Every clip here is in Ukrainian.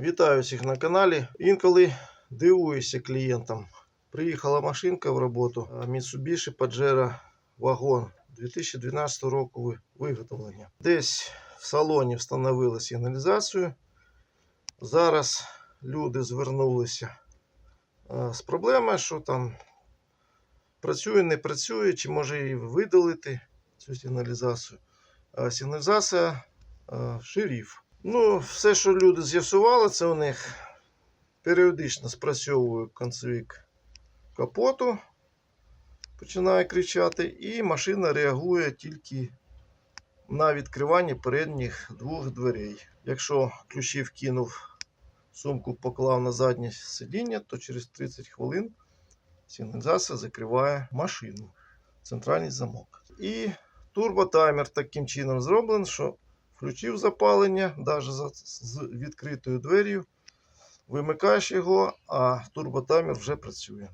Вітаю всіх на каналі. Інколи дивуюся клієнтам. Приїхала машинка в роботу Mitsubishi Pajero Wagon 2012 року виготовлення. Десь в салоні встановили сигналізацію. Зараз люди звернулися з проблемою, що там працює, не працює, чи може і видалити цю сигналізацію. Сигналізація шериф. Ну, все, що люди з'ясували, це у них періодично спрацьовує концевик капоту, починає кричати, і машина реагує тільки на відкривання передніх двох дверей. Якщо ключі вкинув, сумку поклав на заднє сидіння, то через 30 хвилин сигналізація закриває машину, центральний замок. І турботаймер таким чином зроблений, що включив запалення, навіть з відкритою двер'ю, вимикаєш його, а турботаймер вже працює.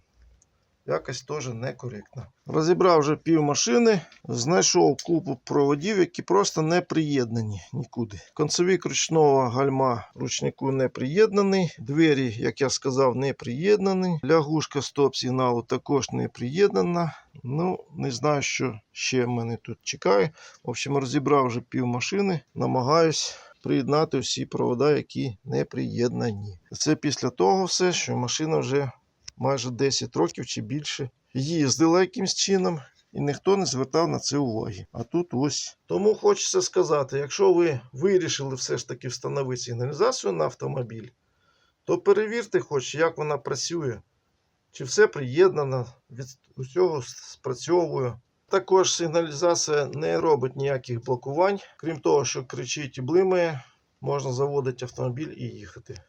Якось теж некоректно. Розібрав вже пів машини, знайшов купу проводів, які просто не приєднані нікуди. Концевик ручного гальма ручнику не приєднаний. Двері, як я сказав, не приєднані. Лягушка стоп-сигналу також не приєднана. Ну, не знаю, що ще мене тут чекає. В общем, розібрав вже пів машини, намагаюсь приєднати всі провода, які не приєднані. Це після того все, що машина вже майже 10 років чи більше їздила якимсь чином. І ніхто не звертав на це уваги. А тут ось. Тому хочеться сказати: якщо ви вирішили все ж таки встановити сигналізацію на автомобіль, то перевірте, хоч як вона працює, чи все приєднано, від усього спрацьовує. Також сигналізація не робить ніяких блокувань. Крім того, що кричить і блимає, можна заводити автомобіль і їхати.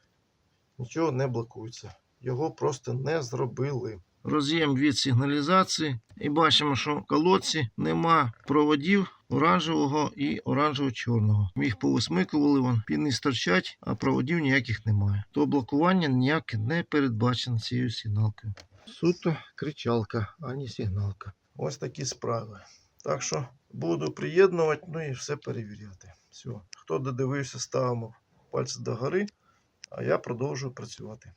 Нічого не блокується. Його просто не зробили. Роз'єм від сигналізації і бачимо, що в колодці нема проводів оранжевого і оранжево-чорного. Їх повисмикували, вон, піни стирчать, а проводів ніяких немає. То блокування ніяке не передбачено цією сигналкою. Суто кричалка, а не сигналка. Ось такі справи. Так що буду приєднувати, ну і все перевіряти. Все. Хто додивився, ставимо пальці догори, а я продовжую працювати.